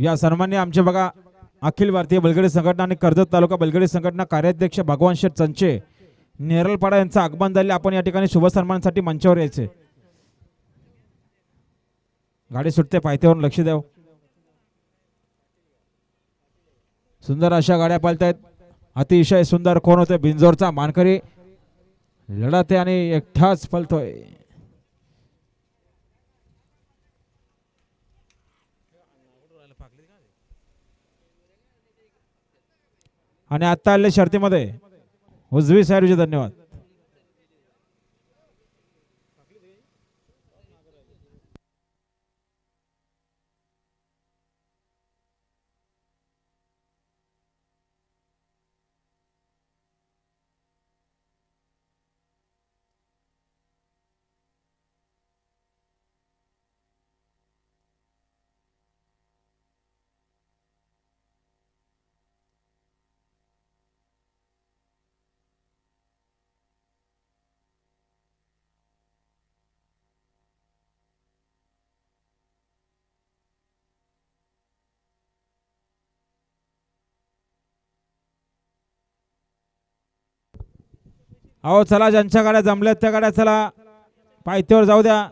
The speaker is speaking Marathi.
या सन्मान्य आमचे बघा अखिल भारतीय बलगडी संघटना आणि कर्जत तालुका बलगडी संघटना कार्याध्यक्ष भगवान शेठ चंचे नेरलपाडा यांचं आगमन झाले आपण या ठिकाणी शुभ सन्मानासाठी मंचावर यायचे गाडी सुटते पायथ्यावरून लक्ष द्याव. सुंदर अशा गाड्या पालतायत. अतिशय सुंदर कोण होते बिंजोरचा मानकरी. लढत आहे आणि एकटाच फलतोय. आणि आता आलेल्या शर्तीमध्ये. उजवी साहेबचे धन्यवाद. अहो चला ज्यांच्या गाड्या जमल्यात त्या गाड्या चला. पायथ्यावर जाऊ द्या.